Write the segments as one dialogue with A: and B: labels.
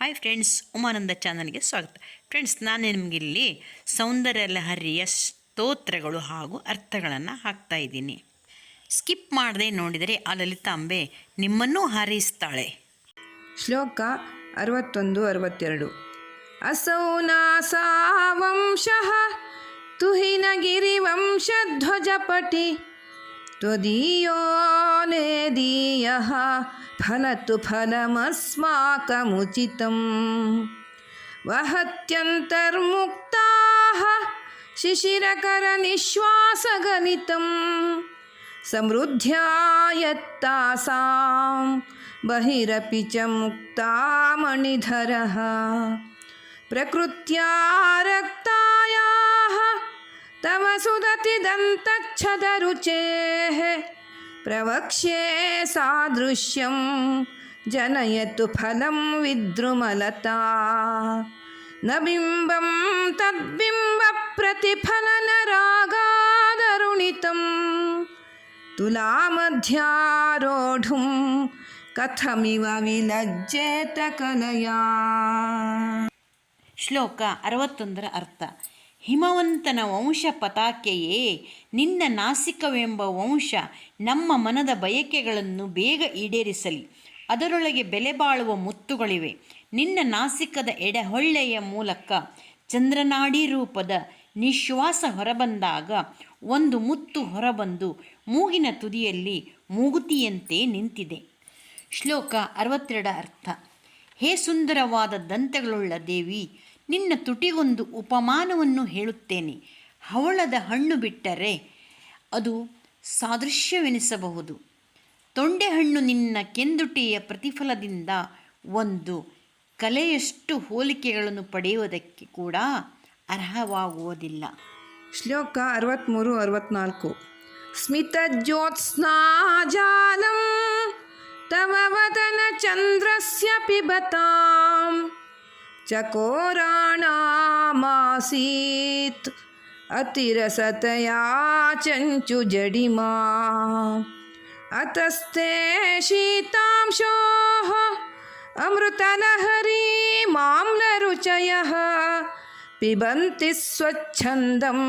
A: Hi friends Umananda ಚಾನಲ್ಗೆ ಸ್ವಾಗತ. Friends ನಾನು ನಿಮಗಿಲ್ಲಿ ಸೌಂದರ್ಯ ಲಹರಿಯ ಸ್ತೋತ್ರಗಳು ಹಾಗೂ ಅರ್ಥಗಳನ್ನು ಹಾಕ್ತಾ ಇದ್ದೀನಿ. ಸ್ಕಿಪ್ ಮಾಡದೆ ನೋಡಿದರೆ ಆ ಲಲಿತಾಂಬೆ ನಿಮ್ಮನ್ನು ಹಾರೈಸ್ತಾಳೆ.
B: ಶ್ಲೋಕ ಅರವತ್ತೊಂದು, ಅರವತ್ತೆರಡು. ಅಸೌ ನಾಸಾ ವಂಶಃ त्वदीयो नेदीयः फलतु फलमस्माकमुचितं वहत्यन्तर्मुक्ताः शिशिरकरनिश्वासगलितं समृद्ध्या यत्तासां बहिरपि च मुक्ता मणिधरः रक्त तव सुदतिदन्तच्छदरुचेः प्रवक्ष्ये सादृश्यं जनयतु फलं विद्रुमलता न बिम्बं तद्बिम्बप्रतिफलनरागादरुणितम् ತುಲಾಮಧ್ಯಾರೋಢುಂ ಕಥಮಿವ ವಿಲಜ್ಜೇತ ಕಲಯಾ
A: ಶ್ಲೋಕ ಅರವತ್ತೊಂದರ ಅರ್ಥ ಹಿಮವಂತನ ವಂಶ ಪತಾಕೆಯೇ ನಿನ್ನ ನಾಸಿಕವೆಂಬ ವಂಶ ನಮ್ಮ ಮನದ ಬಯಕೆಗಳನ್ನು ಬೇಗ ಈಡೇರಿಸಲಿ. ಅದರೊಳಗೆ ಬೆಲೆ ಬಾಳುವ ಮುತ್ತುಗಳಿವೆ. ನಿನ್ನ ನಾಸಿಕದ ಎಡಹೊಳ್ಳೆಯ ಮೂಲಕ ಚಂದ್ರನಾಡಿ ರೂಪದ ನಿಶ್ವಾಸ ಹೊರಬಂದಾಗ ಒಂದು ಮುತ್ತು ಹೊರಬಂದು ಮೂಗಿನ ತುದಿಯಲ್ಲಿ ಮೂಗುತಿಯಂತೆ ನಿಂತಿದೆ. ಶ್ಲೋಕ ಅರವತ್ತೆರಡ ಅರ್ಥ. ಹೇ ಸುಂದರವಾದ ದಂತಗಳುಳ್ಳ ದೇವಿ ನಿನ್ನ ತುಟಿಗೊಂದು ಉಪಮಾನವನ್ನು ಹೇಳುತ್ತೇನೆ. ಹವಳದ ಹಣ್ಣು ಬಿಟ್ಟರೆ ಅದು ಸಾದೃಶ್ಯವೆನಿಸಬಹುದು. ತೊಂಡೆಹಣ್ಣು ನಿನ್ನ ಕೆಂದುಟಿಯ ಪ್ರತಿಫಲದಿಂದ ಒಂದು ಕಲೆಯಷ್ಟು ಹೋಲಿಕೆಗಳನ್ನು ಪಡೆಯುವುದಕ್ಕೆ ಕೂಡ ಅರ್ಹವಾಗುವುದಿಲ್ಲ.
B: ಶ್ಲೋಕ ಅರವತ್ತ್ಮೂರು ಅರವತ್ನಾಲ್ಕು. ಸ್ಮಿತಜ್ಯೋತ್ಸ್ನಾಜಾಲಂ ತವ ವದನ ಚಂದ್ರಸ್ಯ ಪಿಬತಾಂ चकोराणामासीत्। अतिरसतया चञ्चुजडिमा अतस्ते शीतांशोः अमृतनहरी माम्लरुचयः पिबन्ति स्वच्छन्दं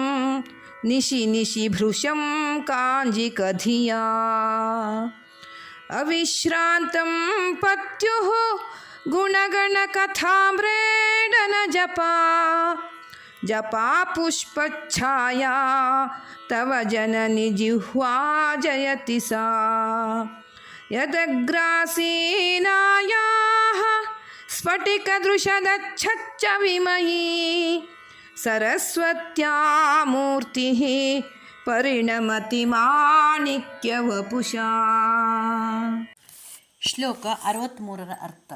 B: निशि निशि भृशं काञ्जिकधिया। अविश्रान्तं पत्युः गुणगणकथाम्रेडनजपा जपा पुष्पच्छाया तव जननि जिह्वा जयति सा यदग्रासीनायाः स्फटिकदृशदच्छच्च विमयी सरस्वत्या मूर्तिः परिणमति माणिक्यवपुषा
A: ಶ್ಲೋಕ ಅರವತ್ತ್ಮೂರರ ಅರ್ಥ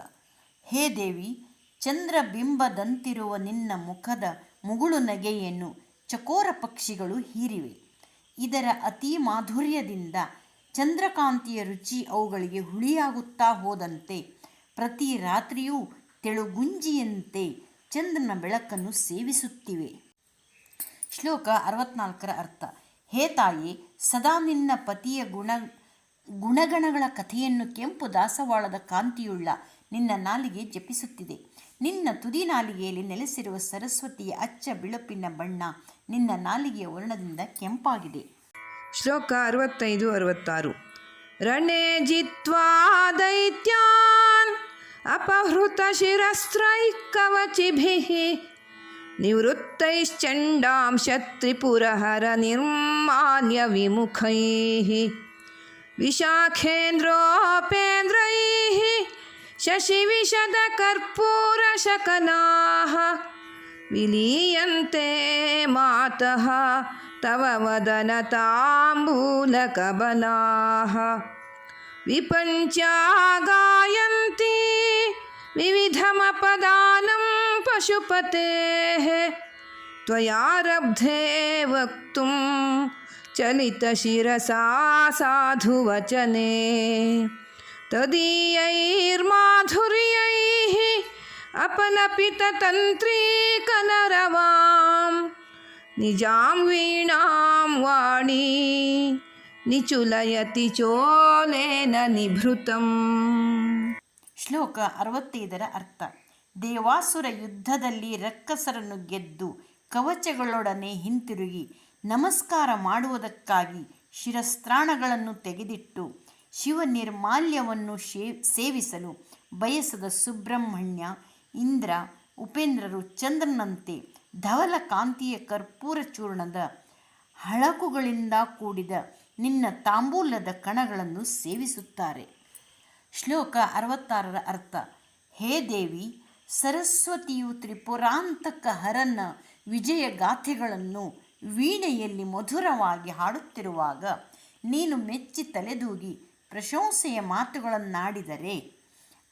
A: ಹೇ ದೇವಿ ಚಂದ್ರಬಿಂಬದಂತಿರುವ ನಿನ್ನ ಮುಖದ ಮುಗುಳು ನಗೆಯನ್ನು ಚಕೋರ ಪಕ್ಷಿಗಳು ಹೀರಿವೆ. ಇದರ ಅತಿ ಮಾಧುರ್ಯದಿಂದ ಚಂದ್ರಕಾಂತಿಯ ರುಚಿ ಅವುಗಳಿಗೆ ಹುಳಿಯಾಗುತ್ತಾ ಹೋದಂತೆ ಪ್ರತಿ ರಾತ್ರಿಯೂ ತೆಳುಗುಂಜಿಯಂತೆ ಚಂದ್ರನ ಬೆಳಕನ್ನು ಸೇವಿಸುತ್ತಿವೆ. ಶ್ಲೋಕ ಅರವತ್ನಾಲ್ಕರ ಅರ್ಥ, ಹೇ ತಾಯಿ, ಸದಾ ನಿನ್ನ ಪತಿಯ ಗುಣ ಗುಣಗಣಗಳ ಕಥೆಯನ್ನು ಕೆಂಪು ದಾಸವಾಳದ ಕಾಂತಿಯುಳ್ಳ ನಿನ್ನ ನಾಲಿಗೆ ಜಪಿಸುತ್ತಿದೆ. ನಿನ್ನ ತುದಿ ನಾಲಿಗೆಯಲ್ಲಿ ನೆಲೆಸಿರುವ ಸರಸ್ವತಿಯ ಅಚ್ಚ ಬಿಳುಪಿನ ಬಣ್ಣ ನಿನ್ನ ನಾಲಿಗೆಯ ವರ್ಣದಿಂದ ಕೆಂಪಾಗಿದೆ.
B: ಶ್ಲೋಕ ಅರವತ್ತೈದು, ಅರವತ್ತಾರು. ರಣೇ ಜಿತ್ವಾ ದೈತ್ಯಾನ್ ಅಪಹೃತ ಶಿರಸ್ತ್ರೈ ಕವಚಿಭಿ ನಿವೃತ್ತೈಶ್ಚಂಡಾಂ ತ್ರಿಪುರಹರ ನಿರ್ಮಾಲ್ಯ ವಿಮುಖೈ ವಿಶಾಖೇಂದ್ರೋಪೇಂದ್ರೈಃ शशिविशदकर्पूरशकलाः विलीयन्ते मातः तव वदनताम्बूलकबलाः। विपञ्चागायन्ति विविधमपदानं पशुपतेः। त्वयारब्धे वक्तुं चलितशिरसा साधुवचने। तदीयैर्माधुर्यैः अपलपिततन्त्रीकलरवाम् निजां वीणां वाणी निचुलयति चोलेन निभृतम्
A: ಶ್ಲೋಕ ಅರವತ್ತೈದರ ಅರ್ಥ ದೇವಾಸುರ ಯುದ್ಧದಲ್ಲಿ ರಕ್ಕಸರನ್ನು ಗೆದ್ದು ಕವಚಗಳೊಡನೆ ಹಿಂತಿರುಗಿ ನಮಸ್ಕಾರ ಮಾಡುವುದಕ್ಕಾಗಿ ಶಿರಸ್ತ್ರಾಣಗಳನ್ನು ತೆಗೆದಿಟ್ಟು ಶಿವ ನಿರ್ಮಾಲ್ಯವನ್ನು ಶೇ, ಸೇವಿಸಲು ಬಯಸದ ಸುಬ್ರಹ್ಮಣ್ಯ, ಇಂದ್ರ, ಉಪೇಂದ್ರರು ಚಂದ್ರನಂತೆ ಧವಲ ಕಾಂತಿಯ ಕರ್ಪೂರ ಚೂರ್ಣದ ಹಳಕುಗಳಿಂದ ಕೂಡಿದ ನಿನ್ನ ತಾಂಬೂಲದ ಕಣಗಳನ್ನು ಸೇವಿಸುತ್ತಾರೆ. ಶ್ಲೋಕ ಅರವತ್ತಾರರ ಅರ್ಥ, ಹೇ ದೇವಿ, ಸರಸ್ವತಿಯು ತ್ರಿಪುರಾಂತಕ ಹರನ ವಿಜಯ ಗಾಥೆಗಳನ್ನು ವೀಣೆಯಲ್ಲಿ ಮಧುರವಾಗಿ ಹಾಡುತ್ತಿರುವಾಗ ನೀನು ಮೆಚ್ಚಿ ತಲೆದೂಗಿ ಪ್ರಶಂಸೆಯ ಮಾತುಗಳನ್ನಾಡಿದರೆ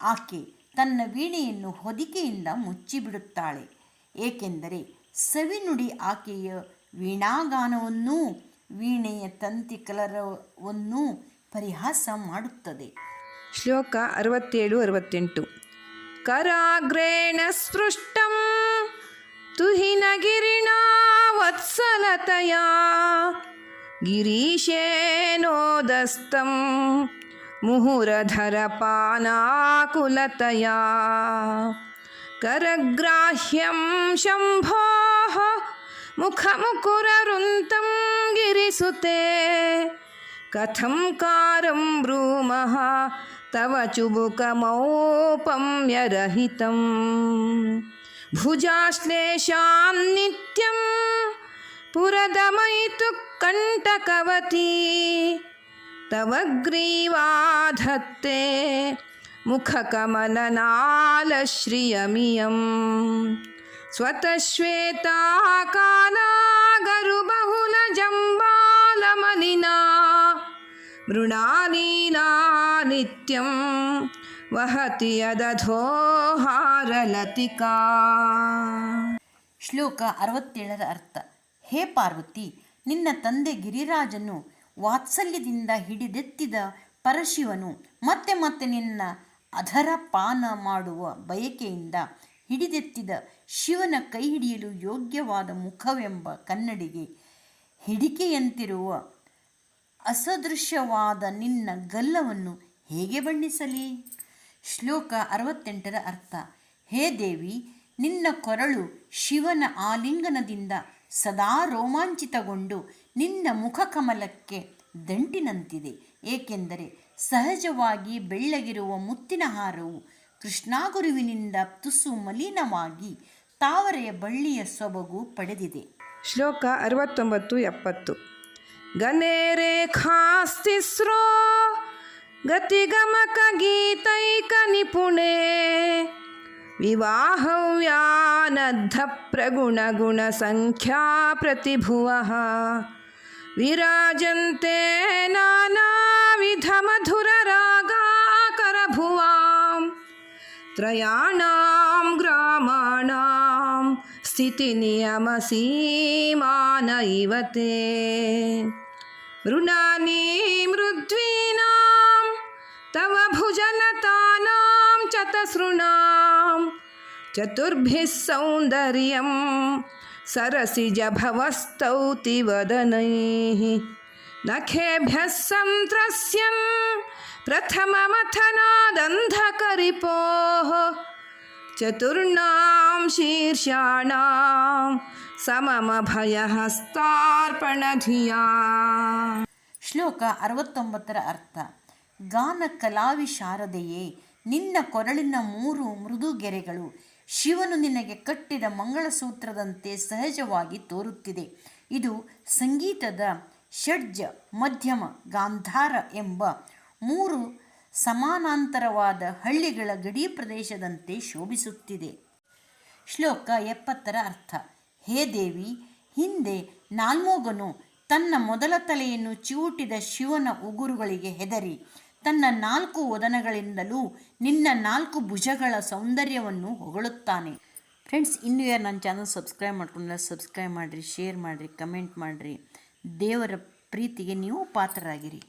A: ಆಕೆ ತನ್ನ ವೀಣೆಯನ್ನು ಹೊದಿಕೆಯಿಂದ ಮುಚ್ಚಿಬಿಡುತ್ತಾಳೆ. ಏಕೆಂದರೆ ಸವಿನುಡಿ ಆಕೆಯ ವೀಣಾಗಾನವನ್ನೂ ವೀಣೆಯ ತಂತಿ ಕಲರವನ್ನೂ ಪರಿಹಾಸ ಮಾಡುತ್ತದೆ.
B: ಶ್ಲೋಕ ಅರವತ್ತೇಳು, ಅರವತ್ತೆಂಟು. ಕರಾಗ್ರೇಣ ಸ್ಪೃಷ್ಟಂ ತುಹಿನಗಿರಿಣಾ ವತ್ಸಲತಯ గిరీశేనోదస్తం ముహురధర పానాకులతయా కరగ్రాహ్యం శంభో ముఖముకురరుంతం గిరిసుతే. కథం కారం బ్రూమ తవ చుబుకమౌపమ్యరహితం. భుజాశ్లేషాం నిత్యం पुरदमयितु कण्टकवती। तव ग्रीवाधत्ते मुखकमलनालश्रियमियं स्वतश्वेताकालागरुबहुलजम्बालमलिना मृणालीना नित्यं वहति यदधोहारलतिका।
A: श्लोक अरवर अर्थ। ಹೇ ಪಾರ್ವತಿ, ನಿನ್ನ ತಂದೆ ಗಿರಿರಾಜನು ವಾತ್ಸಲ್ಯದಿಂದ ಹಿಡಿದೆತ್ತಿದ ಪರಶಿವನು ಮತ್ತೆ ಮತ್ತೆ ನಿನ್ನ ಅಧರ ಪಾನ ಮಾಡುವ ಬಯಕೆಯಿಂದ ಹಿಡಿದೆತ್ತಿದ ಶಿವನ ಕೈ ಹಿಡಿಯಲು ಯೋಗ್ಯವಾದ ಮುಖವೆಂಬ ಕನ್ನಡಿಗೆ ಹಿಡಿಕೆಯಂತಿರುವ ಅಸದೃಶ್ಯವಾದ ನಿನ್ನ ಗಲ್ಲವನ್ನು ಹೇಗೆ ಬಣ್ಣಿಸಲಿ? ಶ್ಲೋಕ ಅರವತ್ತೆಂಟರ ಅರ್ಥ, ಹೇ ದೇವಿ, ನಿನ್ನ ಕೊರಳು ಶಿವನ ಆಲಿಂಗನದಿಂದ ಸದಾ ರೋಮಾಂಚಿತಗೊಂಡು ನಿನ್ನ ಮುಖಕಮಲಕ್ಕೆ ದಂಟಿನಂತಿದೆ. ಏಕೆಂದರೆ ಸಹಜವಾಗಿ ಬೆಳ್ಳಗಿರುವ ಮುತ್ತಿನ ಹಾರವು ಕೃಷ್ಣಾಗುರುವಿನಿಂದ ತುಸು ಮಲಿನವಾಗಿ ತಾವರೆಯ ಬಳ್ಳಿಯ ಸೊಬಗು ಪಡೆದಿದೆ.
B: ಶ್ಲೋಕ ಅರವತ್ತೊಂಬತ್ತು, ಎಪ್ಪತ್ತು. ಗತಿಗಮಕ ಗೀತೈಕ ನಿಪುಣೆ వివాహం వ్యానద్ధ ప్రగుణగుణ సంఖ్యా ప్రతిభువ విరాజంతే నానావిధమధురరాగాకరభువాం త్రయాణాం గ్రామాణాం స్థితినియమసీమాన ఇవతే ऋणानि मृद्वीनां तव भुजनतानां चतसृणां चतुर्भिः सौन्दर्यं सरसिजभवस्तौति वदनैः नखेभ्यः सन्त्रस्यन् प्रथममथनादन्धकरिपोः चतुर्णां शीर्षाणां सममभयहस्तार्पणधिया
A: ಶ್ಲೋಕ ಅರವತ್ತೊಂಬತ್ತರ ಅರ್ಥ ಗಾನ ಕಲಾವಿ ಶಾರದೆಯೇ ನಿನ್ನ ಕೊರಳಿನ ಮೂರು ಮೃದು ಗೆರೆಗಳು ಶಿವನು ನಿನಗೆ ಕಟ್ಟಿದ ಮಂಗಳಸೂತ್ರದಂತೆ ಸಹಜವಾಗಿ ತೋರುತ್ತಿದೆ. ಇದು ಸಂಗೀತದ ಷಡ್ಜ, ಮಧ್ಯಮ, ಗಾಂಧಾರ ಎಂಬ ಮೂರು ಸಮಾನಾಂತರವಾದ ಹಳ್ಳಿಗಳ ಗಡಿ ಪ್ರದೇಶದಂತೆ ಶೋಭಿಸುತ್ತಿದೆ. ಶ್ಲೋಕ ಎಪ್ಪತ್ತರ ಅರ್ಥ. ಹೇ ದೇವಿ, ಹಿಂದೆ ನಾಲ್ಮೋಗನು ತನ್ನ ಮೊದಲ ತಲೆಯನ್ನು ಚಿವುಟಿದ ಶಿವನ ಉಗುರುಗಳಿಗೆ ಹೆದರಿ ತನ್ನ ನಾಲ್ಕು ವದನಗಳಿಂದಲೂ ನಿನ್ನ ನಾಲ್ಕು ಭುಜಗಳ ಸೌಂದರ್ಯವನ್ನು ಹೊಗಳುತ್ತಾನೆ. ಫ್ರೆಂಡ್ಸ್ ಇನ್ನು ಯಾರು ನನ್ನ ಚಾನಲ್ ಸಬ್ಸ್ಕ್ರೈಬ್ ಮಾಡ್ಕೊಂಡಿಲ್ಲ ಸಬ್ಸ್ಕ್ರೈಬ್ ಮಾಡಿರಿ ಶೇರ್ ಮಾಡಿರಿ ಕಮೆಂಟ್ ಮಾಡಿರಿ. ದೇವರ ಪ್ರೀತಿಗೆ ನೀವು ಪಾತ್ರರಾಗಿರಿ.